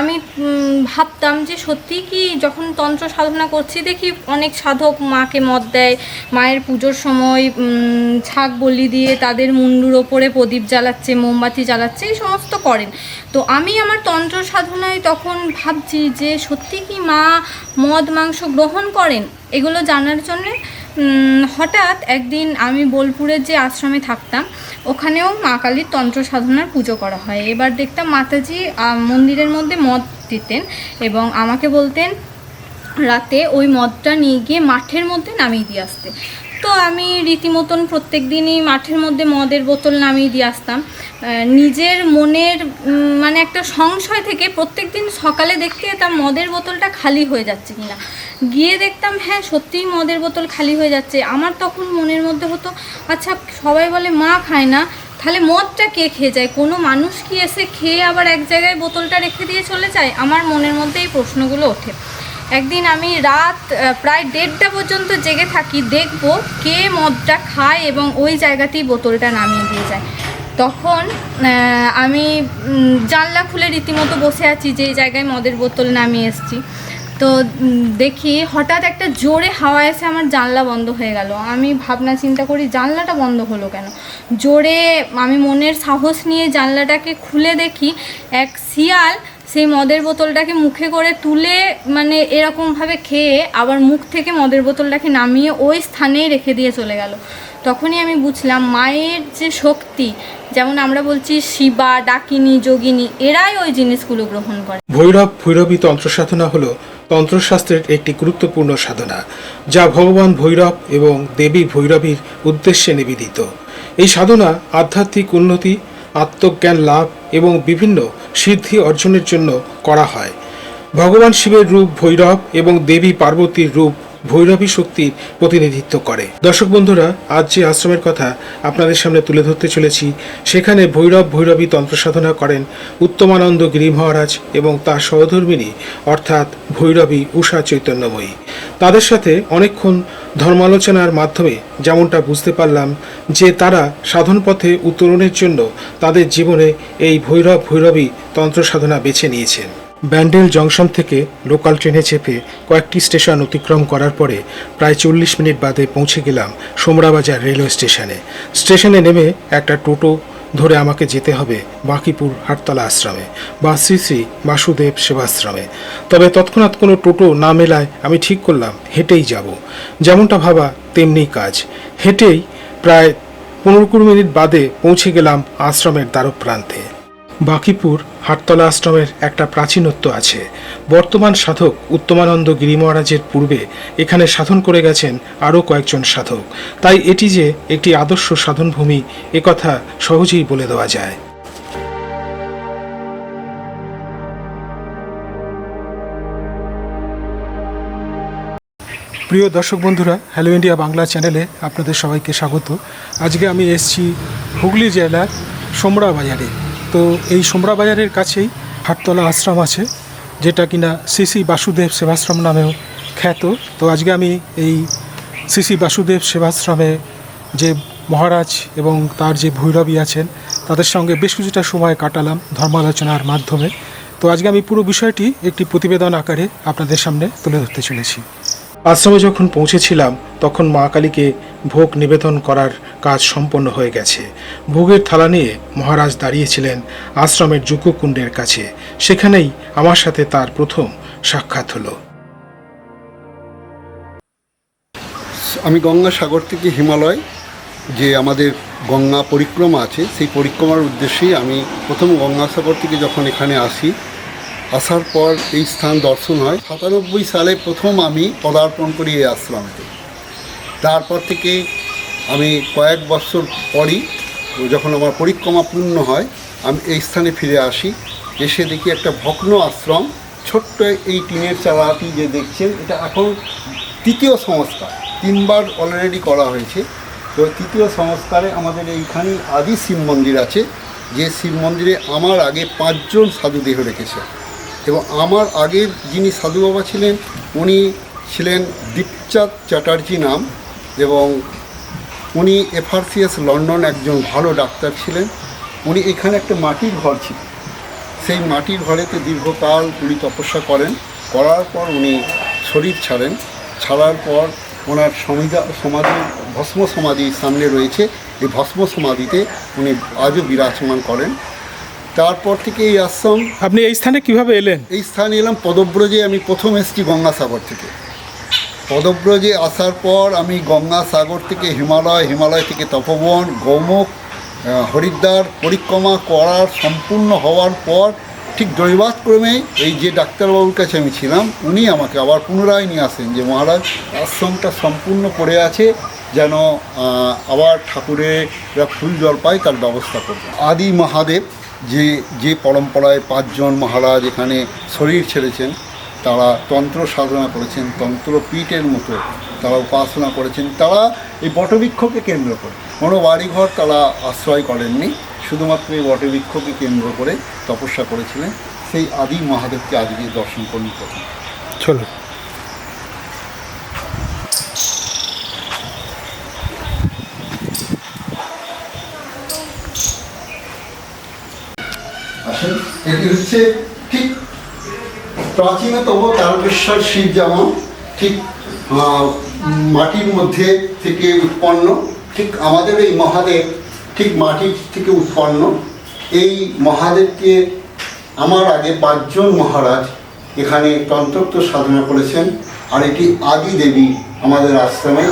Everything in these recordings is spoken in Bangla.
আমি ভাবতাম যে সত্যি কি যখন তন্ত্র সাধনা করছি, দেখি অনেক সাধক মাকে মত দেয়, মায়ের পুজোর সময় ছাগ বলি দিয়ে তাদের মুন্ডুর ওপরে প্রদীপ জ্বালাচ্ছে, মোমবাতি জ্বালাচ্ছে, এই সমস্ত করেন। তো আমি আমার তন্ত্র সাধনায় তখন ভাবছি যে সত্যি কি মা মদ, মাংস গ্রহণ করেন? এগুলো জানার জন্যে হঠাৎ একদিন আমি বোলপুরের যে আশ্রমে থাকতাম, ওখানেও মা কালীর তন্ত্র সাধনার পুজো করা হয়। এবার দেখতাম মাতাজি মন্দিরের মধ্যে মদ দিতেন এবং আমাকে বলতেন, রাতে ওই মদটা নিয়ে গিয়ে মাঠের মধ্যে নামিয়ে দিয়ে আসতে। তো আমি রীতিমতন প্রত্যেক দিনই মাঠের মধ্যে মদের বোতল নামিয়ে দিয়ে আসতাম। নিজের মনের মানে একটা সংশয় থেকে প্রত্যেক দিন সকালে দেখতে যেতাম মদের বোতলটা খালি হয়ে যাচ্ছে কিনা। গিয়ে দেখতাম হ্যাঁ সত্যিই মদের বোতল খালি হয়ে যাচ্ছে। আমার তখন মনের মধ্যে হতো আচ্ছা সবাই বলে, মা খায় না, তাহলে মদটা কে খেয়ে যায়? কোনো মানুষ কি এসে খেয়ে আবার এক জায়গায় বোতলটা রেখে দিয়ে চলে যায়? আমার মনের মধ্যে এই প্রশ্নগুলো ওঠে। একদিন আমি রাত প্রায় দেড়টা পর্যন্ত জেগে থাকি, দেখব কে মদটা খায় এবং ওই জায়গাতেই বোতলটা নামিয়ে দিয়ে যায়। তখন আমি জানলা খুলে রীতিমতো বসে আছি যেই জায়গায় মদের বোতল নামিয়ে এসেছি। তো দেখি হঠাৎ একটা জোরে হাওয়া এসে আমার জানলা বন্ধ হয়ে গেল। আমি ভাবনা চিন্তা করি, জানলাটা বন্ধ হলো কেন? জোরে আমি মনের সাহস নিয়ে জানলাটাকে খুলে দেখি, এক শিয়াল সেই মদের বোতলটাকে মুখে করে তুলে মানে এরকমভাবে খেয়ে আবার মুখ থেকে মদের বোতলটাকে নামিয়ে ওই স্থানেই রেখে দিয়ে চলে গেল। তখনই আমি বুঝলাম মায়ের যে শক্তি, যেমন আমরা বলছি শিবা, ডাকিনী, যোগিনী, এরাই ওই জিনিসগুলো গ্রহণ করে। ভৈরব ভৈরবী তন্ত্র সাধনা হল তন্ত্রশাস্ত্রের একটি গুরুত্বপূর্ণ সাধনা, যা ভগবান ভৈরব এবং দেবী ভৈরবীর উদ্দেশ্যে নিবেদিত। এই সাধনা আধ্যাত্মিক উন্নতি, আত্মজ্ঞান লাভ এবং বিভিন্ন সিদ্ধি অর্জনের জন্য করা হয়। ভগবান শিবের রূপ ভৈরব এবং দেবী পার্বতীর রূপ ভৈরবী শক্তির প্রতিনিধিত্ব করে। দর্শক বন্ধুরা, আজ যে আশ্রমের কথা আপনাদের সামনে তুলে ধরতে চলেছি, সেখানে ভৈরব ভৈরবী তন্ত্র সাধনা করেন উত্তমানন্দ গিরি মহারাজ এবং তার সহধর্মিনী, অর্থাৎ ভৈরবী উষা চৈতন্যময়ী। তাদের সাথে অনেকক্ষণ ধর্মালোচনার মাধ্যমে যেমনটা বুঝতে পারলাম যে তারা সাধন পথে উত্তরণের জন্য তাদের জীবনে এই ভৈরব ভৈরবী তন্ত্র সাধনা বেছে নিয়েছেন। ব্যান্ডেল জংশন থেকে লোকাল ট্রেনে চেপে কয়েকটি স্টেশন অতিক্রম করার পরে প্রায় চল্লিশ মিনিট বাদে পৌঁছে গেলাম সোমরাবাজার রেলওয়ে স্টেশনে। স্টেশনে নেমে একটা টোটো ধরে আমাকে যেতে হবে বাঁকিপুর হাটতলা আশ্রমে বা শ্রী শ্রী বাসুদেব সেবাশ্রমে। তবে তৎক্ষণাৎ কোনো টোটো না মেলায় আমি ঠিক করলাম, হেঁটেই যাব। যেমনটা ভাবা তেমনি কাজ। হেঁটেই প্রায় পনেরো কুড়ি মিনিট বাদে পৌঁছে গেলাম আশ্রমের দ্বারপ্রান্তে। বাঁকিপুর হাটতলা আশ্রমের একটা প্রাচীনত্ব আছে। বর্তমান সাধক উত্তমানন্দ গিরি মহারাজের পূর্বে এখানে সাধন করে গেছেন আরও কয়েকজন সাধক। তাই এটি যে একটি আদর্শ সাধনভূমি একথা সহজেই বলে দেওয়া যায়। প্রিয় দর্শক বন্ধুরা হ্যালো ইন্ডিয়া বাংলা চ্যানেলে আপনাদের সবাইকে স্বাগত। আজকে আমি এসছি হুগলি জেলার সোমরা বাজারে তো এই সোমরা বাজারের কাছেই হাটতলা আশ্রম আছে, যেটা কিনা শ্রী বাসুদেব সেবাশ্রম নামেও খ্যাত। তো আজকে আমি এই শ্রী বাসুদেব সেবাশ্রমে যে মহারাজ এবং তার যে ভৈরবী আছেন, তাদের সঙ্গে বেশ কিছুটা সময় কাটালাম ধর্মালোচনার মাধ্যমে। তো আজকে আমি পুরো বিষয়টি একটি প্রতিবেদন আকারে আপনাদের সামনে তুলে ধরতে চলেছি। আশ্রমে যখন পৌঁছেছিলাম, তখন মা কালীকে ভোগ নিবেদন করার কাজ সম্পন্ন হয়ে গেছে। ভোগের থালা নিয়ে মহারাজ দাঁড়িয়েছিলেন আশ্রমের যজ্ঞকুণ্ডের কাছে। সেখানেই আমার সাথে তার প্রথম সাক্ষাৎ হলো। আমি গঙ্গাসাগর থেকে হিমালয়, যে আমাদের গঙ্গা পরিক্রমা আছে, সেই পরিক্রমার উদ্দেশ্যেই আমি প্রথম গঙ্গাসাগর থেকে যখন এখানে আসি আসার পর এই স্থান দর্শন হয়। সাতানব্বই সালে প্রথম আমি পদার্পণ করি এই আশ্রমেতে তারপর থেকে আমি কয়েক বছর পরই যখন আমার পরিক্রমা পূর্ণ হয়, আমি এই স্থানে ফিরে আসি। এসে দেখি একটা ভগ্ন আশ্রম, ছোট্ট এই টিনের চালাটি যে দেখছেন, এটা এখন তৃতীয় সংস্কার। তিনবার অলরেডি করা হয়েছে। তো তৃতীয় সংস্কারে আমাদের এইখানে আদি শিব মন্দির আছে। যে শিব মন্দিরে আমার আগে পাঁচজন সাধু দেহ রেখেছে। এবং আমার আগের যিনি সাধু বাবা ছিলেন, উনি ছিলেন দীপচাঁদ চ্যাটার্জি নাম এবং উনি এফআরসিএস লন্ডন একজন ভালো ডাক্তার ছিলেন। উনি এখানে একটা মাটির ঘর ছিল। সেই মাটির ঘরেতে দীর্ঘকাল উনি তপস্যা করেন। করার পর উনি শরীর ছাড়েন। ছাড়ার পর ওনার সমিধা, সমাধি ভস্ম সমাধি সামনে রয়েছে। এই ভস্ম সমাধিতে উনি আজও বিরাজমান করেন। তারপর থেকে এই আশ্রম। আপনি এই স্থানে কীভাবে এলেন? এই স্থানে এলাম পদব্রজে আমি প্রথম এসেছি গঙ্গাসাগর থেকে। পদব্রজে আসার পর আমি গঙ্গাসাগর থেকে হিমালয় হিমালয় থেকে তপবন গৌমুখ হরিদ্বার পরিক্রমা করার সম্পূর্ণ হওয়ার পর ঠিক দৈবাতক্রমে এই যে ডাক্তারবাবুর কাছে আমি ছিলাম উনি আমাকে আবার পুনরায় নিয়ে আসেন যে মহারাজ আশ্রমটা সম্পূর্ণ পড়ে আছে যেন আবার ঠাকুরেরা ফুল জল পায় তার ব্যবস্থা করবে আদি মহাদেব যে যে পরম্পরায় পাঁচজন মহারাজ এখানে শরীর ছেড়েছেন, তারা তন্ত্র সাধনা করেছেন, তন্ত্র তন্ত্রপীঠের মতো তারা উপাসনা করেছেন, তারা এই বটবৃক্ষকে কেন্দ্র করে। কোনো বাড়িঘর তারা আশ্রয় করেননি, শুধুমাত্র এই বটবৃক্ষকে কেন্দ্র করে তপস্যা করেছিলেন। সেই আদি মহাদেবকে আজকে দর্শন করুন প্রথম। চলো হচ্ছে ঠিক প্রাচীনতম তারকেশ্বর শিব যেমন, ঠিক মাটির মধ্যে থেকে উৎপন্ন, ঠিক আমাদের এই মহাদেব ঠিক মাটির থেকে উৎপন্ন। এই মহাদেবকে আমার আগে পাঁচজন মহারাজ এখানে তন্ত্রত্ব সাধনা করেছেন, আর এটি আদি দেবী আমাদের আশ্রমে।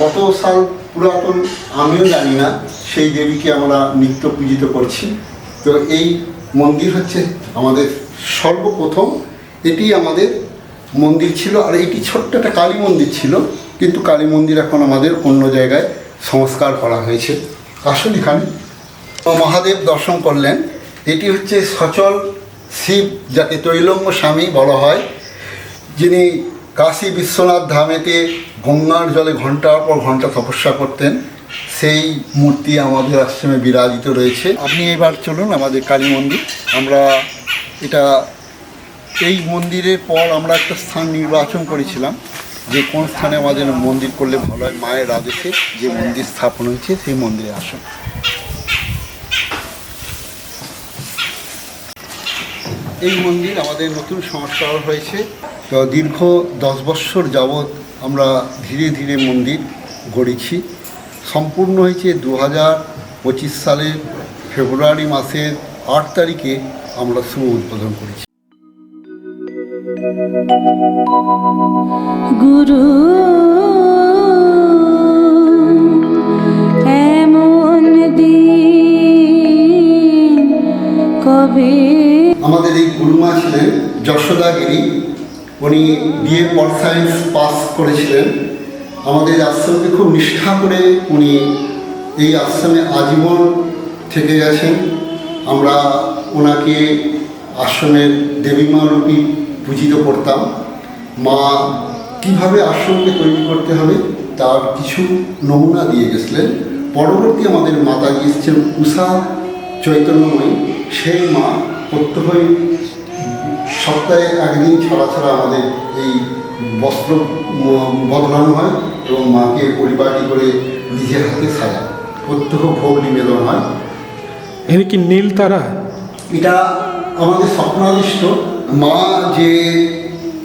কত সাল পুরাতন আমিও জানি না, সেই দেবীকে আমরা নিত্য পূজিত করছি। তো এই মন্দির হচ্ছে আমাদের সর্বপ্রথম। এটি আমাদের মন্দির ছিল, আর এটি ছোট্ট একটা কালী মন্দির ছিল, কিন্তু কালী মন্দির এখন আমাদের অন্য জায়গায় সংস্কার করা হয়েছে। আসুন এখানে। মহাদেব দর্শন করলেন। এটি হচ্ছে সচল শিব, যাকে তৈলঙ্গ স্বামী বলা হয়, যিনি কাশী বিশ্বনাথ ধামেতে গঙ্গার জলে ঘণ্টার পর ঘণ্টা তপস্যা করতেন। সেই মূর্তি আমাদের আশ্রমে বিরাজিত রয়েছে। আপনি এবার চলুন আমাদের কালী মন্দির। আমরা এটা, এই মন্দিরের পর আমরা একটা স্থান নির্বাচন করেছিলাম যে কোন স্থানে আমাদের মন্দির করলে ভালো হয়। মায়ের আদেশে যে মন্দির স্থাপন হয়েছে, সেই মন্দিরে আসুন। এই মন্দির আমাদের নতুন সংস্কার হয়েছে। দীর্ঘ দশ বৎসর যাবৎ আমরা ধীরে ধীরে মন্দির গড়েছি। সম্পূর্ণ হয়েছে দু হাজার পঁচিশ সালের ফেব্রুয়ারি মাসের আট তারিখে আমরা শুভ উদ্বোধন করেছি। গুরু এমন দিন কবে? আমাদের এই গুরুমা ছিলেন যশোদাগিরি উনি বিএ পল সায়েন্স পাস করেছিলেন। আমাদের আশ্রমকে খুব নিষ্ঠা করে উনি এই আশ্রমে আজীবন থেকে গেছেন। আমরা ওনাকে আশ্রমের দেবীমা রূপী পূজিত করতাম। মা কীভাবে আশ্রমকে তৈরি করতে হবে তার কিছু নমুনা দিয়ে গেছিলেন। পরবর্তী আমাদের মাতা এসছেন উষা চৈতন্যময়ী। সেই মা প্রত্যহই সপ্তাহে একদিন ছাড়া ছাড়া আমাদের এই বস্ত্র বদলানো হয় এবং মাকে পরিপাটি করে নিজের হাতে সাজায় প্রত্যহ ভোগ নিবেদন হয়। এখানে কি নীল তারা? এটা আমাদের স্বপ্নাদিষ্ট। মা যে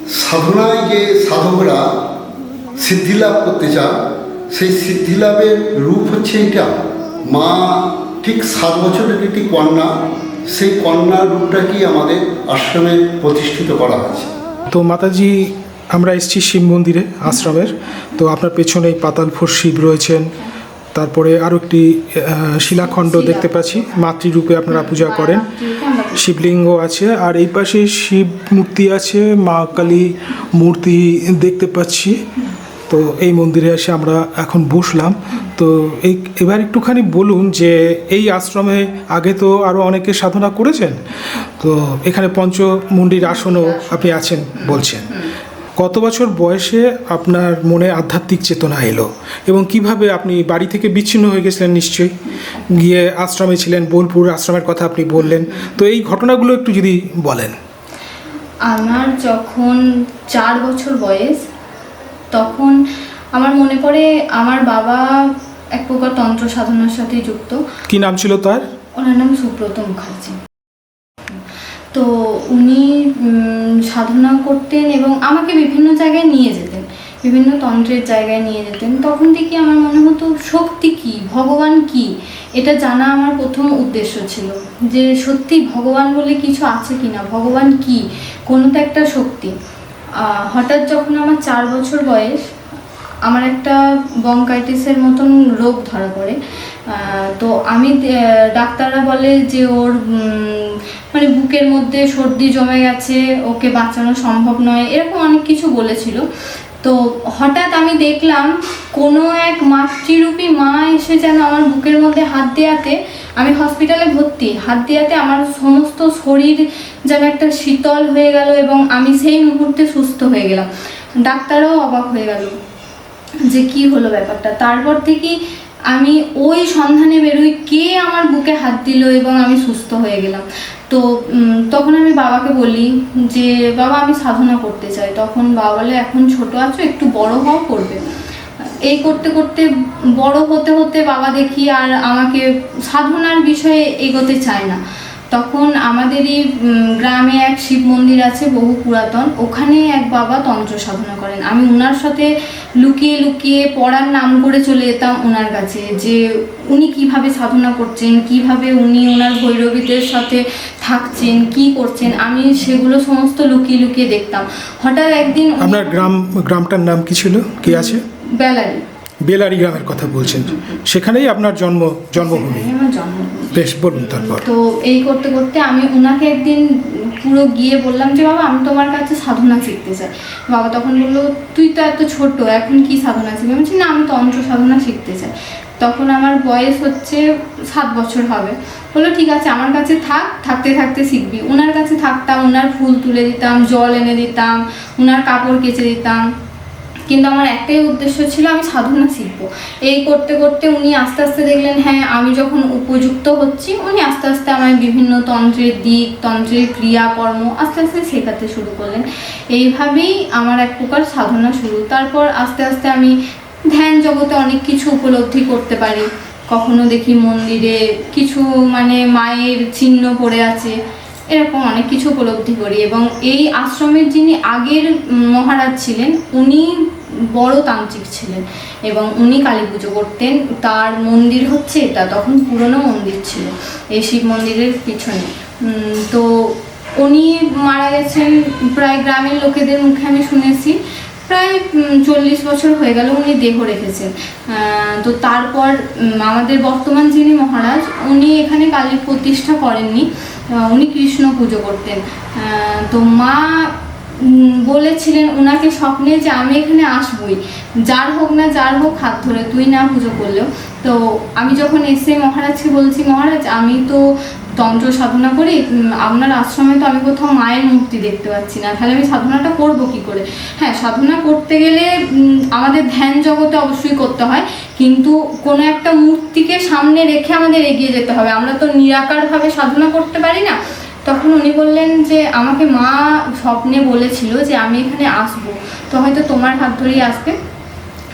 সাধনায় যে সাধকরা সিদ্ধিলাভ করতে চান সেই সিদ্ধিলাভের রূপ হচ্ছে এটা। মা ঠিক সাত বছরের একটি কন্যা সেই কন্যার রূপটাকেই আমাদের আশ্রমে প্রতিষ্ঠিত করা হয়েছে? তো মাতাজি আমরা এসেছি শিব মন্দিরে আশ্রমের। তো আপনার পেছনে পাতালপুর শিব রয়েছেন। তারপরে আরও একটি শিলাখণ্ড দেখতে পাচ্ছি। মাতৃরূপে আপনারা পূজা করেন। শিবলিঙ্গ আছে। আর এই পাশে শিব মূর্তি আছে মা কালী মূর্তি দেখতে পাচ্ছি। তো এই মন্দিরে এসে আমরা এখন বসলাম। তো এই এবার একটুখানি বলুন যে এই আশ্রমে আগে তো আরও অনেকে সাধনা করেছেন? তো এখানে পঞ্চমুণ্ডির আসনও আপনি আছেন বলছেন। কত বছর বয়সে আপনার মনে আধ্যাত্মিক চেতনা এলো? এবং কীভাবে আপনি বাড়ি থেকে বিচ্ছিন্ন হয়ে গেছিলেন নিশ্চয়ই? গিয়ে আশ্রমে ছিলেন বোলপুর আশ্রমের কথা আপনি বললেন। তো এই ঘটনাগুলো একটু যদি বলেন। আমার যখন চার বছর বয়স তখন আমার মনে পড়ে আমার বাবা এক প্রকার তন্ত্র সাধনার সাথে যুক্ত। কি নাম ছিল তার? ওনার নাম সুব্রত মুখার্জি। তো উনি সাধনা করতেন এবং আমাকে বিভিন্ন জায়গায় নিয়ে যেতেন। বিভিন্ন তন্ত্রের জায়গায় নিয়ে যেতেন। তখন থেকে আমার মনে হতো, শক্তি কি? ভগবান কি? এটা জানা আমার প্রথম উদ্দেশ্য ছিল। যে সত্যি ভগবান বলে কিছু আছে কি না ভগবান কি? কোনো তো একটা শক্তি। হঠাৎ যখন আমার চার বছর বয়স, আমার একটা বঙ্কাইটিসের মতন রোগ ধরা পড়ে। তো আমি ডাক্তাররা বলে যে ওর মানে বুকের মধ্যে সর্দি জমে গেছে, ওকে বাঁচানো সম্ভব নয়, এরকম অনেক কিছু বলেছিল। তো হঠাৎ আমি দেখলাম, কোনো এক মাতৃরূপী মা এসে যেন আমার বুকের মধ্যে হাত দেওয়াতে আমি হসপিটালে ভর্তি। হাত দেওয়াতে আমার সমস্ত শরীর যেন একটা শীতল হয়ে গেল এবং আমি সেই মুহূর্তে সুস্থ হয়ে গেলাম। ডাক্তারও অবাক হয়ে গেল যে কি হলো ব্যাপারটা। তারপর থেকে আমি ওই সন্ধানে বেরোই, কে আমার বুকে হাত দিল এবং আমি সুস্থ হয়ে গেলাম। তো তখন আমি বাবাকে বলি যে, বাবা, আমি সাধনা করতে চাই। তখন বাবা বলে, এখন ছোট আছো, একটু বড় হও, করবে। এই করতে করতে, বড় হতে হতে বাবা দেখি আর আমাকে সাধনার বিষয়ে এগোতে চায় না। তখন আমাদেরই গ্রামে এক শিব মন্দির আছে বহু পুরাতন। ওখানে এক বাবা তন্ত্র সাধনা করেন। আমি ওনার সাথে লুকিয়ে লুকিয়ে পড়ার নাম করে চলে যেতাম ওনার কাছে যে উনি কীভাবে সাধনা করছেন কীভাবে উনি ওনার ভৈরবীদের সাথে থাকছেন কি করছেন আমি সেগুলো সমস্ত লুকিয়ে লুকিয়ে দেখতাম। হঠাৎ একদিন আপনার গ্রাম গ্রামটার নাম কি ছিল? কি আছে? বেলারি। বেলারি গ্রামের কথা বলছেন। সেখানেই আপনার জন্ম জন্মভূমি। আমার জন্মভূমি। বেশ বলুন তারপর। তো এই করতে করতে আমি ওনাকে একদিন পুরো গিয়ে বললাম যে, বাবা, আমি তোমার কাছে সাধনা শিখতে চাই। বাবা তখন বলল, তুই তো এত ছোট, এখন কি সাধনা শিখবি? বলছি, না, আমি তন্ত্র সাধনা শিখতে চাই। তখন আমার বয়স হচ্ছে সাত বছর হবে। বলল, ঠিক আছে, আমার কাছে থাক, থাকতে থাকতে শিখবি। ওনার কাছে থাকতাম ওনার ফুল তুলে দিতাম, জল এনে দিতাম ওনার কাপড় কেচে দিতাম। কিন্তু আমার একটাই উদ্দেশ্য ছিল আমি সাধনা শিখব। এই করতে করতে উনি আস্তে আস্তে দেখলেন হ্যাঁ আমি যখন উপযুক্ত হচ্ছি, উনি আস্তে আস্তে আমায় বিভিন্ন তন্ত্রের দিক, তন্ত্রের ক্রিয়াকর্ম আস্তে আস্তে শেখাতে শুরু করলেন। এইভাবেই আমার এক প্রকার সাধনা শুরু। তারপর আস্তে আস্তে আমি ধ্যান জগতে অনেক কিছু উপলব্ধি করতে পারি। কখনো দেখি মন্দিরে কিছু মানে মায়ের চিহ্ন পড়ে আছে। এরকম অনেক কিছু উপলব্ধি করি এবং এই আশ্রমের যিনি আগের মহারাজ ছিলেন, উনি বড় তান্ত্রিক ছিলেন এবং উনি কালী পুজো করতেন। তার মন্দির হচ্ছে এটা, তখন পুরনো মন্দির ছিল, এই শিব মন্দিরের পিছনে। তো উনি মারা গেছেন প্রায় গ্রামের লোকেদের মুখে আমি শুনেছি। প্রায় চল্লিশ বছর হয়ে গেল উনি দেহ রেখেছেন। তো তারপর আমাদের বর্তমান যিনি মহারাজ, উনি এখানে কালী প্রতিষ্ঠা করেননি। উনি কৃষ্ণ পুজো করতেন। তো মা বলেছিলেন ওনাকে স্বপ্নে যে আমি এখানে আসবই। যার হোক না যার হোক হাত ধরে তুই না পুজো করলেও। তো আমি যখন এসে মহারাজকে বলছি, মহারাজ, আমি তো তন্ত্র সাধনা করি আপনার আশ্রমে তো আমি কোথাও মায়ের মূর্তি দেখতে পাচ্ছি না। তাহলে আমি সাধনাটা করব কি করে? হ্যাঁ সাধনা করতে গেলে আমাদের ধ্যান জগতে অবশ্যই করতে হয়, কিন্তু কোনো একটা মূর্তিকে সামনে রেখে আমাদের এগিয়ে যেতে হবে। আমরা তো নিরাকারভাবে সাধনা করতে পারি না। তখন উনি বললেন যে, আমাকে মা স্বপ্নে বলেছিল যে, আমি এখানে আসব। তো হয়তো তোমার হাত ধরেই আসবে।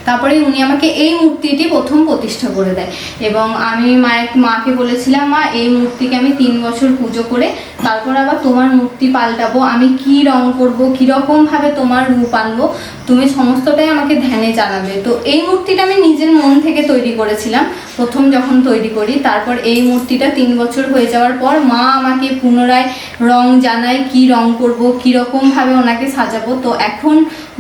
তারপরে উনি আমাকে এই মূর্তিটি প্রথম প্রতিষ্ঠা করে দেয়। এবং আমি মায়ের, মাকে বলেছিলাম, মা, এই মূর্তিকে আমি তিন বছর পুজো করে তারপর আবার তোমার মূর্তি পাল্টাবো, আমি কি রং করব, কীরকমভাবে তোমার রূপ আনব, তুমি সমস্তটাই আমাকে ধ্যানে জানাবে তো এই মূর্তিটা আমি নিজের মন থেকে তৈরি করেছিলাম, প্রথম যখন তৈরি করি, তারপর এই মূর্তিটা তিন বছর হয়ে যাওয়ার পর মা আমাকে পুনরায় রং জানায়, কি রং করব, কীরকমভাবে ওনাকে সাজাবো। তো এখন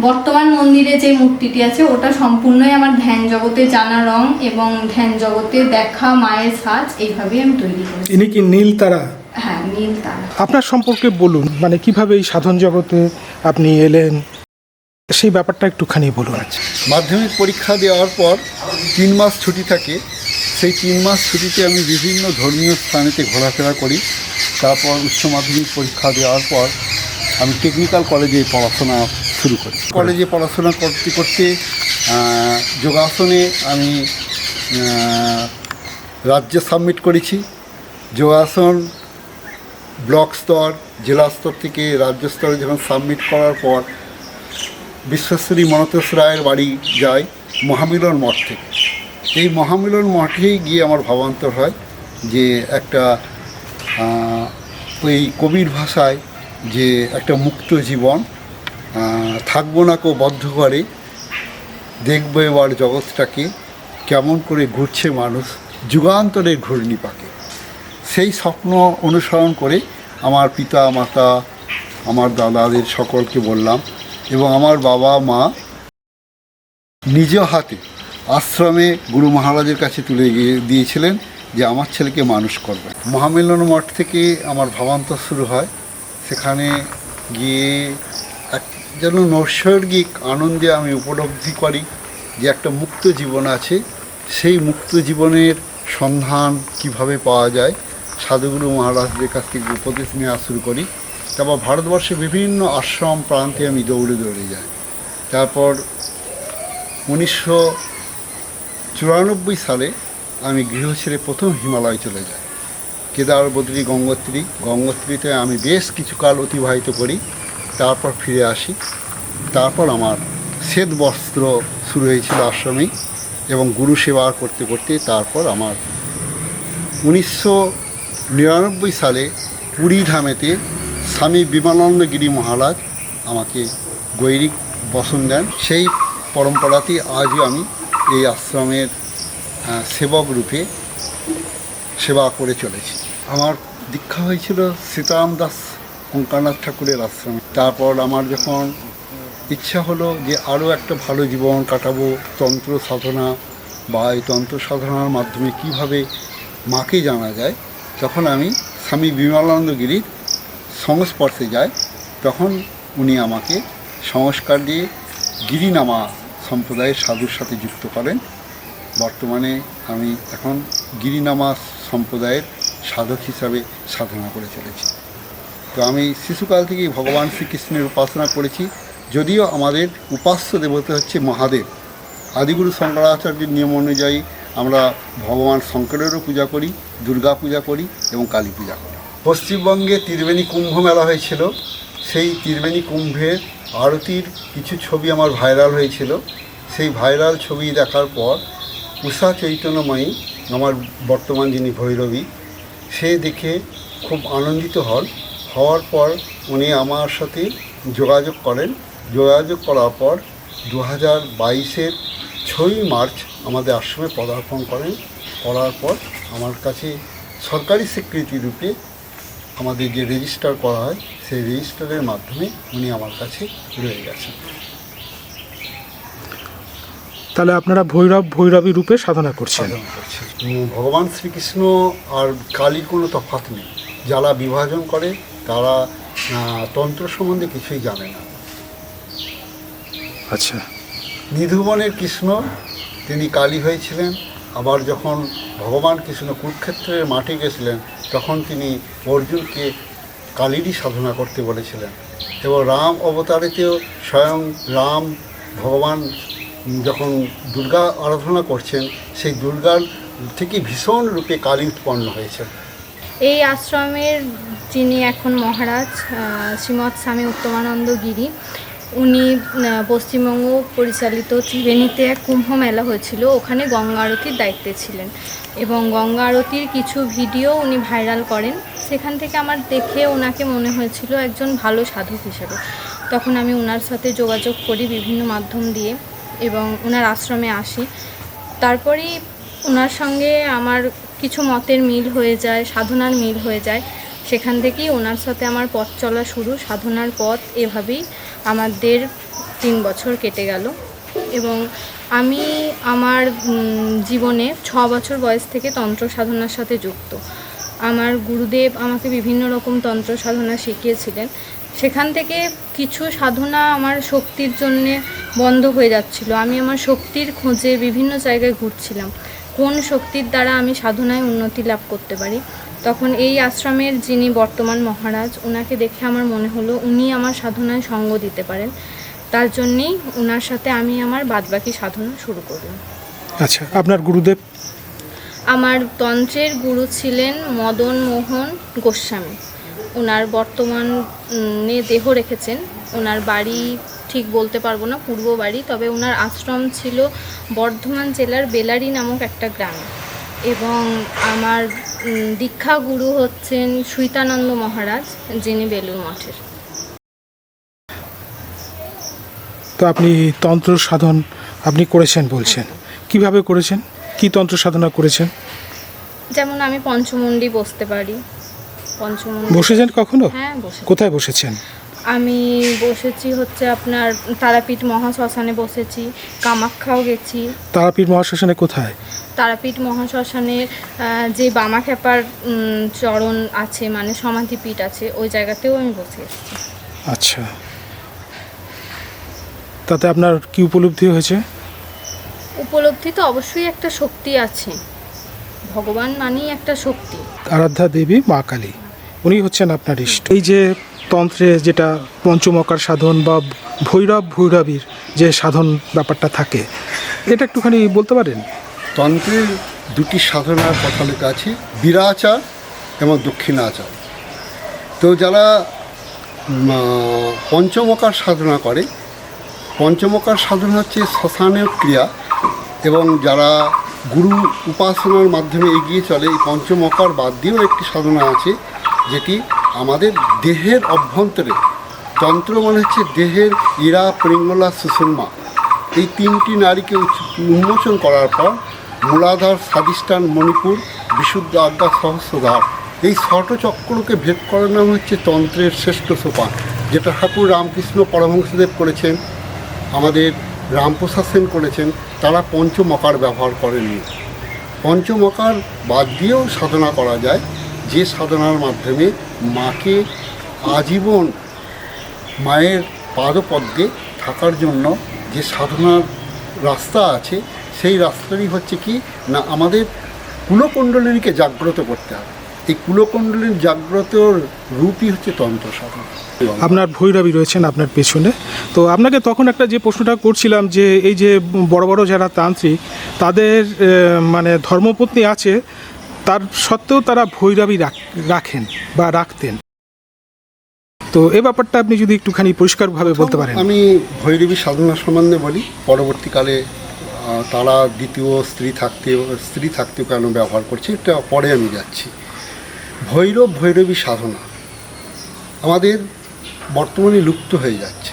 বর্তমান মন্দিরে যে মূর্তিটি আছে, ওটা সম্পূর্ণই আমার ধ্যান জগতে জানা রং এবং ধ্যান জগতে দেখা, মায়ের সাজ, এইভাবেই আমি তৈরি করি নীল তারা? হ্যাঁ নীল তারা। আপনার সম্পর্কে বলুন মানে কীভাবে এই সাধন জগতে আপনি এলেন? সেই ব্যাপারটা একটুখানি বলুন। মাধ্যমিক পরীক্ষা দেওয়ার পর তিন মাস ছুটি থাকে। সেই তিন মাস ছুটিতে আমি বিভিন্ন ধর্মীয় স্থানেতে ঘোরাফেরা করি। তারপর উচ্চ মাধ্যমিক পরীক্ষা দেওয়ার পর আমি টেকনিক্যাল কলেজে পড়াশোনা শুরু করি। কলেজে পড়াশোনা করতে করতে যোগাসনে আমি রাজ্যে সাবমিট করেছি। যোগাসন ব্লক স্তর, জেলা স্তর থেকে রাজ্য স্তরে যখন সাবমিট করার পর বিশ্বেশ্বরী মনতোষ রায়ের বাড়ি যায় মহামিলন মঠ থেকে। এই মহামিলন মঠেই গিয়ে আমার ভাবান্তর হয় যে একটা ওই কবির ভাষায় যে একটা মুক্ত জীবন থাকব না কেউ বদ্ধ করে দেখব এবার জগৎটাকে কেমন করে ঘুরছে মানুষ, যুগান্তরের ঘূর্ণি পাকে সেই স্বপ্ন অনুসরণ করে আমার পিতা, মাতা, আমার দাদাদের সকলকে বললাম এবং আমার বাবা, মা নিজ হাতে আশ্রমে গুরু মহারাজের কাছে তুলে গিয়ে দিয়েছিলেন যে আমার ছেলেকে মানুষ করবে। মহামিলন মঠ থেকে আমার ভাবান্তর শুরু হয়। সেখানে গিয়ে এক যেন নৈসর্গিক আনন্দে আমি উপলব্ধি করি যে একটা মুক্ত জীবন আছে। সেই মুক্ত জীবনের সন্ধান কীভাবে পাওয়া যায় সাধুগুরু মহারাজদের কাছ থেকে উপদেশ নেওয়া শুরু করি, তারপর ভারতবর্ষে বিভিন্ন আশ্রম প্রান্তে আমি দৌড়ে দৌড়ে যাই। তারপর উনিশশো চুরানব্বই সালে আমি গৃহ ছেড়ে প্রথম হিমালয় চলে যাই। কেদার, বদ্রী, গঙ্গোত্রী, গঙ্গোত্রীতে আমি বেশ কিছুকাল অতিবাহিত করি, তারপর ফিরে আসি। তারপর আমার শ্বেত বস্ত্র শুরু হয়েছিল আশ্রমেই এবং গুরু সেবা করতে করতে তারপর আমার উনিশশো নিরানব্বই সালে পুরী ধামেতে স্বামী বিমানন্দ গিরি মহারাজ আমাকে গৈরিক বসন দেন। সেই পরম্পরাতেই আজও আমি এই আশ্রমের সেবক রূপে সেবা করে চলেছি। আমার দীক্ষা হয়েছিল সীতারাম দাস ওঙ্কারনাথ ঠাকুরের আশ্রমে। তারপর আমার যখন ইচ্ছা হলো যে আরও একটা ভালো জীবন কাটাবো, তন্ত্র সাধনা বা এই তন্ত্র সাধনার মাধ্যমে কীভাবে মাকে জানা যায় তখন আমি স্বামী বিমলানন্দ গিরির সংস্পর্শে যাই, তখন উনি আমাকে সংস্কার দিয়ে গিরিনামা সম্প্রদায়ের সাধুর সাথে যুক্ত করেন। বর্তমানে আমি এখন গিরিনামা সম্প্রদায়ের সাধক হিসাবে সাধনা করে চলেছি। তো আমি শিশুকাল থেকেই ভগবান শ্রীকৃষ্ণের উপাসনা করেছি। যদিও আমাদের উপাস্য দেবতা হচ্ছে মহাদেব। আদিগুরু শঙ্করাচার্যের নিয়ম অনুযায়ী আমরা ভগবান শঙ্করেরও পূজা করি, দুর্গা পূজা করি এবং কালী পূজা করি। পশ্চিমবঙ্গে ত্রিবেণী কুম্ভ মেলা হয়েছিল। সেই ত্রিবেণী কুম্ভের আরতির কিছু ছবি আমার ভাইরাল হয়েছিল। সেই ভাইরাল ছবি দেখার পর উষা চৈতন্যময়ী, আমার বর্তমান যিনি ভৈরবী, সে দেখে খুব আনন্দিত হন। হওয়ার পর উনি আমার সাথে যোগাযোগ করেন। যোগাযোগ করার পর দু হাজার বাইশের ছয়ই মার্চ আমাদের আশ্রমে পদার্পণ করেন। করার পর আমার কাছে সরকারি স্বীকৃতি রূপে আমাদের যে রেজিস্টার করা হয় সেই রেজিস্টারের মাধ্যমে উনি আমার কাছে রয়ে গেছেন। তাহলে আপনারা ভৈরব ভৈরবী রূপে সাধনা করছেন। ভগবান শ্রীকৃষ্ণ আর কালীর কোনো তফাৎ নেই। যারা বিভাজন করে তারা তন্ত্র সম্বন্ধে কিছুই জানে না। আচ্ছা। নিধুবনের কৃষ্ণ, তিনি কালী হয়েছিলেন। আবার যখন ভগবান কৃষ্ণ কুরুক্ষেত্রের মাঠে গেছিলেন, তখন তিনি অর্জুনকে কালীরই সাধনা করতে বলেছিলেন। এবং রাম অবতারেতেও স্বয়ং রাম ভগবান যখন দুর্গা আরাধনা করছেন, সেই দুর্গার থেকে ভীষণ রূপে কালী উৎপন্ন হয়েছে এই আশ্রমের যিনি এখন মহারাজ শ্রীমৎ স্বামী উত্তমানন্দ গিরি উনি পশ্চিমবঙ্গ পরিচালিত ত্রিবেণীতে এক কুম্ভ মেলা হয়েছিল, ওখানে গঙ্গা আরতির দায়িত্বে ছিলেন। এবং গঙ্গা আরতির কিছু ভিডিও উনি ভাইরাল করেন। সেখান থেকে আমার দেখে ওনাকে মনে হয়েছিল একজন ভালো সাধক হিসেবে। তখন আমি ওনার সাথে যোগাযোগ করি বিভিন্ন মাধ্যম দিয়ে এবং ওনার আশ্রমে আসি। তারপরেই ওনার সঙ্গে আমার কিছু মতের মিল হয়ে যায়, সাধনার মিল হয়ে যায়। সেখান থেকেই ওনার সাথে আমার পথ চলা শুরু, সাধনার পথ এভাবেই আমাদের তিন বছর কেটে গেল। এবং আমি আমার জীবনে ছ বছর বয়স থেকে তন্ত্র সাধনার সাথে যুক্ত। আমার গুরুদেব আমাকে বিভিন্ন রকম তন্ত্র সাধনা শিখিয়েছিলেন। সেখান থেকে কিছু সাধনা আমার শক্তির জন্যে বন্ধ হয়ে যাচ্ছিল। আমি আমার শক্তির খোঁজে বিভিন্ন জায়গায় ঘুরছিলাম। কোন শক্তির দ্বারা আমি সাধনায় উন্নতি লাভ করতে পারি? তখন এই আশ্রমের যিনি বর্তমান মহারাজ ওনাকে দেখে আমার মনে হলো উনি আমার সাধনায় সঙ্গ দিতে পারেন। তার জন্যেই ওনার সাথে আমি আমার বাদবাকি সাধনা শুরু করলাম আচ্ছা আপনার গুরুদেব? আমার তন্ত্রের গুরু ছিলেন মদন মোহন গোস্বামী। ওনার বর্তমানে দেহ রেখেছেন। ওনার বাড়ি ঠিক বলতে পারব না পূর্ব বাড়ি তবে ওনার আশ্রম ছিল বর্ধমান জেলার বেলারি নামক একটা গ্রামে। এবং আমার দীক্ষা গুরু হচ্ছেন সুইতানন্দ মহারাজ যিনি বেলুর মঠের। তো আপনি তন্ত্র সাধন আপনি করেছেন বলছেন। কীভাবে করেছেন? কি তন্ত্র সাধনা করেছেন? যেমন আমি পঞ্চমুণ্ডি বসতে পারি। পঞ্চমুণ্ডি বসেছেন কখনো? হ্যাঁ বসে কোথায় বসেছেন? আমি বসেছি হচ্ছে আপনার তারাপীঠ মহাশ্মশানে বসেছি কামাখ্যাও গেছি। তারাপীঠ মহাশ্মশানে কোথায়? তারাপীঠ মহাশ্মশানের যে বামাখ্যাপার চরণ আছে মানে সমাধিপীঠ আছে ওই জায়গাতেও আমি বসে এসেছি আচ্ছা। তাতে আপনার কি উপলব্ধি হয়েছে? উপলব্ধি তো অবশ্যই একটা শক্তি আছে। ভগবান মানেই একটা শক্তি। আরাধ্যা দেবী মা কালী উনি হচ্ছেন আপনার ইষ্ট। এই যে তন্ত্রে যেটা পঞ্চমকার সাধন বা ভৈরব ভৈরবীর যে সাধন ব্যাপারটা থাকে, এটা একটুখানি বলতে পারেন? তন্ত্রের দুটি সাধনার কথা লেখা আছে, বিরাচার এবং দক্ষিণাচার। তো যারা পঞ্চমকার সাধনা করে, পঞ্চমকার সাধনা হচ্ছে শ্মশানের ক্রিয়া এবং যারা গুরু উপাসনার মাধ্যমে এগিয়ে চলে, এই পঞ্চমকার বাদ দিয়েও একটি সাধনা আছে, যেটি আমাদের দেহের অভ্যন্তরে তন্ত্র মানে হচ্ছে দেহের ইরা প্রিঙ্গলা সুষুম্মা। এই তিনটি নারীকে উন্মোচন করার পর মূলাধার স্বাদিষ্ঠান মণিপুর, বিশুদ্ধ আজ্ঞা সহস্রধার। এই ষটচক্রকে ভেদ করার নাম হচ্ছে তন্ত্রের শ্রেষ্ঠ সোপান, যেটা ঠাকুর রামকৃষ্ণ পরমহংসদেব করেছেন, আমাদের রামপ্রসাদ সেন করেছেন, তারা পঞ্চমকার ব্যবহার করেননি। পঞ্চমকার বাদ দিয়েও সাধনা করা যায়। যে সাধনার মাধ্যমে মাকে আজীবন মায়ের পাদপদ্মে থাকার জন্য যে সাধনার রাস্তা আছে, সেই রাস্তাটি হচ্ছে কি, না আমাদের কুলকুণ্ডলিনীকে জাগ্রত করতে হবে। এই কুলকুণ্ডলীর জাগ্রত রূপই হচ্ছে তন্ত্র সাধনা। আপনার ভৈরবী রয়েছেন আপনার পেছনে। তো আপনাকে তখন একটা যে প্রশ্নটা করছিলাম যে, এই যে বড় বড় যারা তান্ত্রিক, তাদের মানে ধর্মপত্নী আছে তার সত্ত্বেও তারা ভৈরবী রাখ- রাখেন বা রাখতেন। তো এ ব্যাপারটা আপনি যদি একটুখানি পরিষ্কারভাবে বলতে পারেন। আমি ভৈরবী সাধনা সম্বন্ধে বলি, পরবর্তীকালে তারা দ্বিতীয় স্ত্রী থাকতে, স্ত্রী থাকতেও কেন ব্যবহার করছে, এটা পরে আমি যাচ্ছি। ভৈরব ভৈরবী সাধনা আমাদের বর্তমানে লুপ্ত হয়ে যাচ্ছে।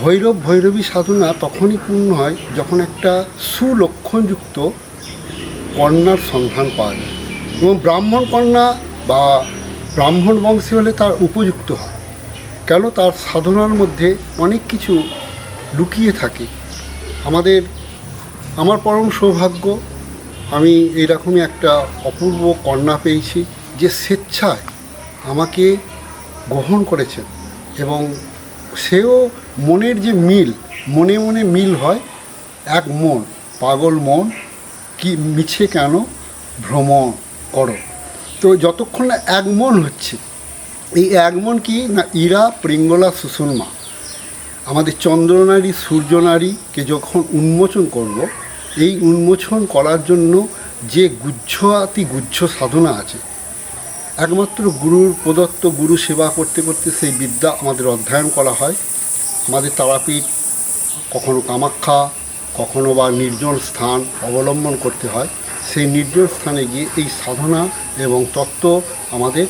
ভৈরব ভৈরবী সাধনা তখনই পূর্ণ হয় যখন একটা সুলক্ষণযুক্ত কন্যার সন্ধান পাওয়া যায়। এবং ব্রাহ্মণ কন্যা বা ব্রাহ্মণ বংশী হলে তার উপযুক্ত হয়। কেন তার সাধনার মধ্যে অনেক কিছু লুকিয়ে থাকে। আমাদের, আমার পরম সৌভাগ্য, আমি এইরকমই একটা অপূর্ব কন্যা পেয়েছি যে স্বেচ্ছায় আমাকে গ্রহণ করেছেন এবং সেও মনের যে মিল, মনে মনে মিল হয়, এক মন, পাগল মন কি মিছে কেন ভ্রমণ করো? তো যতক্ষণ না একমন হচ্ছে, এই একমন কি না ইরা, প্রিঙ্গলা সুষুম্মা আমাদের চন্দ্রনারী সূর্যনারীকে যখন উন্মোচন করব, এই উন্মোচন করার জন্য যে গুচ্ছাতি গুচ্ছ সাধনা আছে, একমাত্র গুরুর প্রদত্ত গুরু সেবা করতে করতে সেই বিদ্যা আমাদের অধ্যয়ন করা হয়। আমাদের তারাপীঠ, কখনো কামাখ্যা কখনো বা নির্জন স্থান অবলম্বন করতে হয়, সেই নির্জন স্থানে গিয়ে এই সাধনা এবং তত্ত্ব আমাদের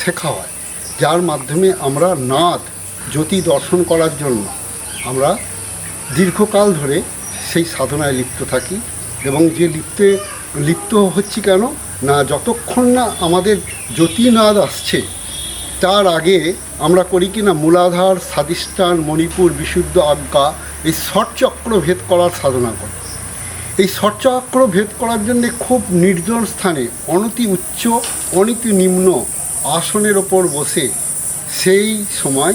শেখা হয়। যার মাধ্যমে আমরা নাদ, জ্যোতি দর্শন করার জন্য আমরা দীর্ঘকাল ধরে সেই সাধনায় লিপ্ত থাকি এবং যে লিপ্তে, লিপ্ত হচ্ছি কেন? না, যতক্ষণ না আমাদের জ্যোতি জ্যোতিনাদ আসছে, তার আগে আমরা করি কি না মূলাধার স্বাদিষ্ঠান মণিপুর বিশুদ্ধ আজ্ঞা এই ষটচক্র ভেদ করার সাধনা করে। এই ষটচক্র ভেদ করার জন্য খুব নির্জন স্থানে অনতি উচ্চ অনতি নিম্ন আসনের ওপর বসে সেই সময়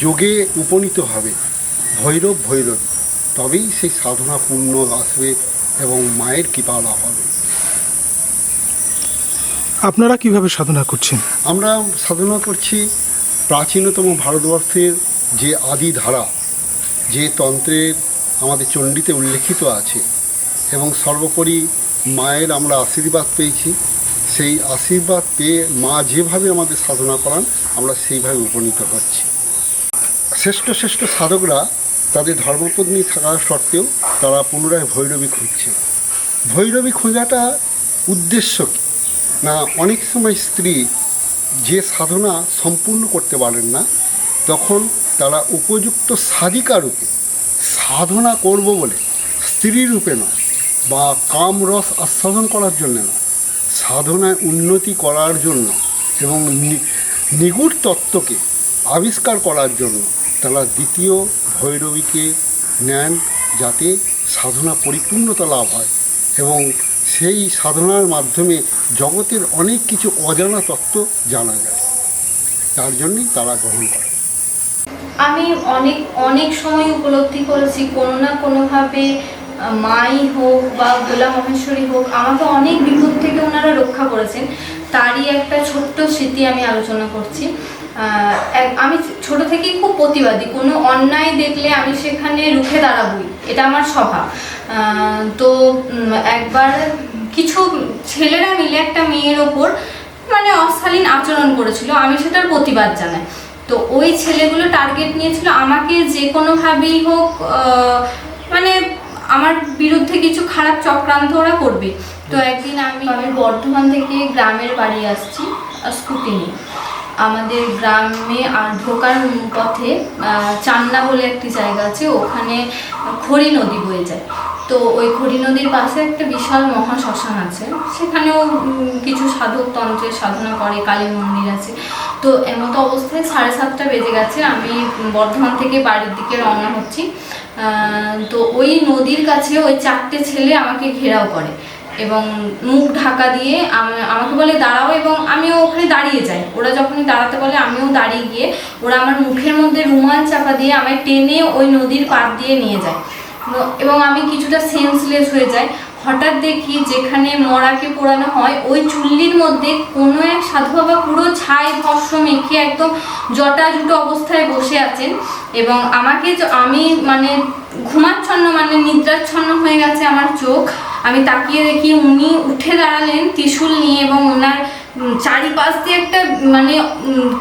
যোগে উপনীত হবে ভৈরব ভৈরব। তবেই সেই সাধনা পূর্ণ আসবে এবং মায়ের কৃপা লাভ হবে। আপনারা কীভাবে সাধনা করছেন? আমরা সাধনা করছি প্রাচীনতম ভারতবর্ষের যে আদি ধারা যে তন্ত্রের আমাদের চণ্ডীতে উল্লেখিত আছে এবং সর্বোপরি মায়ের আমরা আশীর্বাদ পেয়েছি, সেই আশীর্বাদ পেয়ে মা যেভাবে আমাদের সাধনা করান, আমরা সেইভাবে উপনীত হচ্ছি। শ্রেষ্ঠ শ্রেষ্ঠ সাধকরা তাদের ধর্মপত্নী থাকা সত্ত্বেও তারা পুনরায় ভৈরবী খুঁজছে। ভৈরবী খোঁজাটা উদ্দেশ্য কী? না, অনেক সময় স্ত্রী যে সাধনা সম্পূর্ণ করতে পারেন না, তখন তারা উপযুক্ত সাধিকা রূপে সাধনা করব বলে স্ত্রী রূপে নয়, বা কামরস আস্বাদন করার জন্য নয়, সাধনায় উন্নতি করার জন্য এবং নিগুড় তত্ত্বকে আবিষ্কার করার জন্য তারা দ্বিতীয় ভৈরবীকে নেন যাতে সাধনা পরিপূর্ণতা লাভ হয় এবং সেই সাধনার মাধ্যমে জগতের অনেক কিছু অজানা তত্ত্ব জানা যায়। তার জন্যই তারা গ্রহণ করে। আমি অনেক অনেক সময় উপলব্ধি করেছি, কোনো না কোনোভাবে মাই হোক বা গোলা মহেশ্বরী হোক, আমাকে অনেক বিপদ থেকে ওনারা রক্ষা করেছেন। তারই একটা ছোট্ট স্মৃতি আমি আলোচনা করছি। আমি ছোট থেকেই খুব প্রতিবাদী। কোনো অন্যায় দেখলে আমি সেখানে রুখে দাঁড়াবই, এটা আমার স্বভাব। তো একবার কিছু ছেলেরা মিলে একটা মেয়ের ওপর মানে অশালীন আচরণ করেছিল, আমি সেটার প্রতিবাদ জানাই। তো ওই ছেলেগুলো টার্গেট নিয়েছিল। আমাকে যে কোনোভাবেই হোক মানে আমার বিরুদ্ধে কিছু খারাপ চক্রান্ত ওরা করবে। তো একদিন আমি আমি বর্ধমান থেকে গ্রামের বাড়ি আসছি স্কুটি নিয়ে। আমাদের গ্রামে আর ঢোকার পথে চান্না বলে একটি জায়গা আছে, ওখানে খড়ি নদী বয়ে যায়। তো ওই খড়ি নদীর পাশে একটা বিশাল মহা শ্মশান আছে। সেখানেও কিছু সাধক তন্ত্রের সাধনা করে, কালী মন্দির আছে। তো এমতো অবস্থায় সাড়ে সাতটা বেজে গেছে, আমি বর্ধমান থেকে বাড়ির দিকে রওনা হচ্ছি। তো ওই নদীর কাছে ওই চারটে ছেলে আমাকে ঘেরাও করে। এবং মুখ ঢাকা দিয়ে আমাকে বলে, দাঁড়াও এবং আমিও ওখানে দাঁড়িয়ে যাই। ওরা যখনই দাঁড়াতে বলে, আমিও দাঁড়িয়ে গিয়ে, ওরা আমার মুখের মধ্যে রুমাল চাপা দিয়ে আমায় টেনে ওই নদীর পাড় দিয়ে নিয়ে যায়। এবং আমি কিছুটা সেন্সলেস হয়ে যাই। হঠাৎ দেখি যেখানে মরাকে পোড়ানো হয়, ওই চুল্লির মধ্যে কোনো এক সাধু বাবা পুরো ছাই ভস্য মেখে একদম জটাজুট অবস্থায় বসে আছেন এবং আমাকে আমি মানে ঘুমাচ্ছন্ন মানে নিদ্রাচ্ছন্ন হয়ে গেছে আমার চোখ। আমি তাকিয়ে দেখি উনি উঠে দাঁড়ালেন ত্রিশূল নিয়ে এবং ওনার চারিপাশ দিয়ে একটা মানে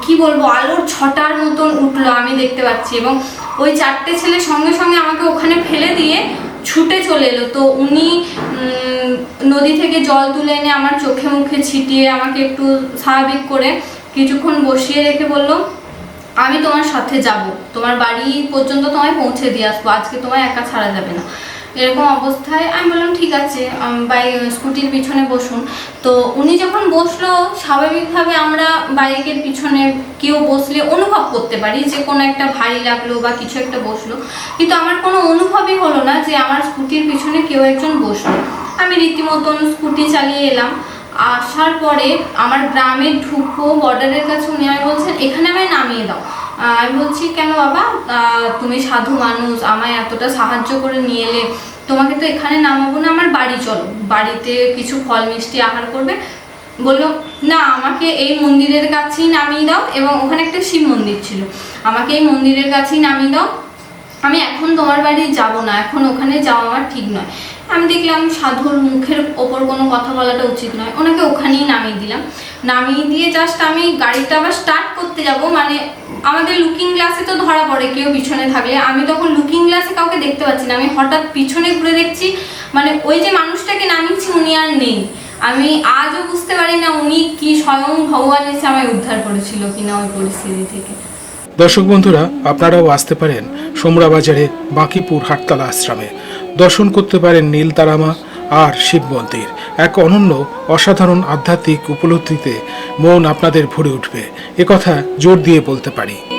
কি বলব, আলোর ছটার মতন উঠল, আমি দেখতে পাচ্ছি। এবং ওই চারটে ছেলে সঙ্গে সঙ্গে আমাকে ওখানে ফেলে দিয়ে ছুটে চলে এলো। তো উনি নদী থেকে জল তুলে এনে আমার চোখে মুখে ছিটিয়ে আমাকে একটু স্বাভাবিক করে কিছুক্ষণ বসিয়ে রেখে বলল, আমি তোমার সাথে যাব। তোমার বাড়ি পর্যন্ত তোমায় পৌঁছে দিয়ে আসব। আজকে তোমায় একা ছাড়া যাবে না। এরকম অবস্থায় আমি বললাম, ঠিক আছে বাই, স্কুটির পিছনে বসুন। তো উনি যখন বসল, স্বাভাবিকভাবে আমরা বাইকের পিছনে কেউ বসলে অনুভব করতে পারি যে কোনো একটা ভারী লাগল বা কিছু একটা বসল। কিন্তু আমার কোনো অনুভবই হলো না যে আমার স্কুটির পিছনে কেউ একজন বসল। আমি রীতিমতন স্কুটি চালিয়ে এলাম। আসার পরে আমার গ্রামে ঢুকো, বর্ডারের কাছে উনি আমায় বলছেন, এখানে আমায় নামিয়ে দাও। আমি বলছি, কেন বাবা? তুমি সাধু মানুষ, আমায় এতটা সাহায্য করে নিয়ে এলে। তোমাকে তো এখানে নামাবো না, আমার বাড়ি চলো। বাড়িতে কিছু ফল মিষ্টি আহার করবে। বলল, না, আমাকে এই মন্দিরের কাছেই নামিয়ে দাও এবং ওখানে একটা শিব মন্দির ছিল। আমাকে এই মন্দিরের কাছেই নামিয়ে দাও। আমি এখন তোমার বাড়ি যাব না, এখন ওখানে যাওয়া আমার ঠিক নয়। আমি দেখলাম সাধুর মুখের ওপর কোনো কথা বলাটা উচিত নয়। ওনাকে ওখানেই নামিয়ে দিলাম। নামিয়ে দিয়ে জাস্ট আমি গাড়িটা আবার স্টার্ট করতে যাব মানে আমাদের লুকিং গ্লাসে তো ধরা পড়ে কেউ পিছনে থাকলে। আমি তখন লুকিং গ্লাসে কাউকে দেখতে পাচ্ছি না। আমি হঠাৎ পিছনে ঘুরে দেখছি মানে ওই যে মানুষটাকে নামিয়েছি, উনি আর নেই। আমি আজও বুঝতে পারি না উনি কি স্বয়ং ভগবান এসে আমায় উদ্ধার করেছিল কিনা ওই পরিস্থিতি থেকে। দর্শক বন্ধুরা, আপনারাও আসতে পারেন সোমরা বাজারে বাঁকিপুর হাটতলা আশ্রমে। দর্শন করতে পারেন নীল তারামা আর শিব মন্দির। এক অনন্য, অসাধারণ আধ্যাত্মিক উপলব্ধিতে মন আপনাদের ভরে উঠবে। একথা জোর দিয়ে বলতে পারি।